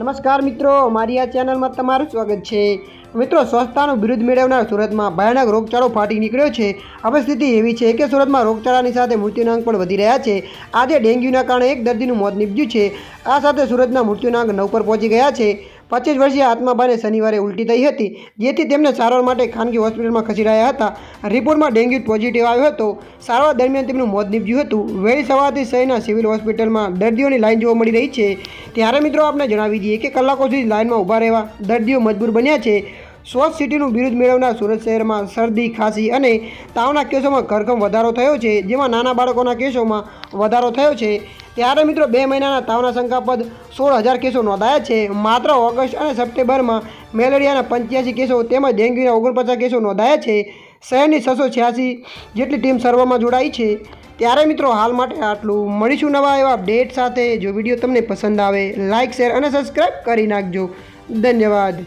નમસ્કાર મિત્રો, મારી આ ચેનલમાં તમારું સ્વાગત છે. મિત્રો, સ્વસ્થતાનું વિરુદ્ધ મેળવનાર સુરતમાં ભયાનક રોગચાળો ફાટી નીકળ્યો છે. હવે સ્થિતિ એવી છે કે સુરતમાં રોગચાળાની સાથે મૃત્યુનાંક પણ વધી રહ્યા છે. આજે ડેન્ગ્યુના કારણે એક દર્દીનું મોત નીપજ્યું છે. આ સાથે સુરતના મૃત્યુનાંક નવ પર પહોંચી ગયા છે. પચીસ વર્ષીય આત્માબાને શનિવારે ઉલટી થઈ હતી, જેથી તેમને સારવાર માટે ખાનગી હોસ્પિટલમાં ખસેડાયા હતા. રિપોર્ટમાં ડેન્ગ્યુ પોઝિટિવ આવ્યો હતો. સારવાર દરમિયાન તેમનું મોત નીપજ્યું હતું. વહેલી સવારથી શહેરના સિવિલ હોસ્પિટલમાં દર્દીઓની લાઈન જોવા મળી રહી છે. ત્યારે મિત્રો આપણે જણાવી દઈએ કે કલાકો સુધી લાઈનમાં ઊભા રહેવા દર્દીઓ મજબૂર બન્યા છે. સ્વચ્છ સિટીનું બિરુદ મેળવનાર સુરત શહેરમાં શરદી, ખાંસી અને તાવના કેસોમાં ઘરઘમ વધારો થયો છે, જેમાં નાના બાળકોના કેસોમાં વધારો થયો છે. ત્યારે મિત્રો બે મહિનાના તાવના શંકાપદ સોળ હજાર કેસો નોંધાયા છે. માત્ર ઓગસ્ટ અને સપ્ટેમ્બરમાં મેલેરિયાના પંચ્યાસી કેસો તેમજ ડેન્ગ્યુના ઓગણપચાસ કેસો નોંધાયા છે. શહેરની છસો છ્યાસી જેટલી ટીમ સર્વમાં જોડાઈ છે. ત્યારે મિત્રો હાલ માટે આટલું. મળીશું નવા એવા અપડેટ સાથે. જો વીડિયો તમને પસંદ આવે લાઇક શેર અને સબસ્ક્રાઈબ કરી નાખજો. ધન્યવાદ.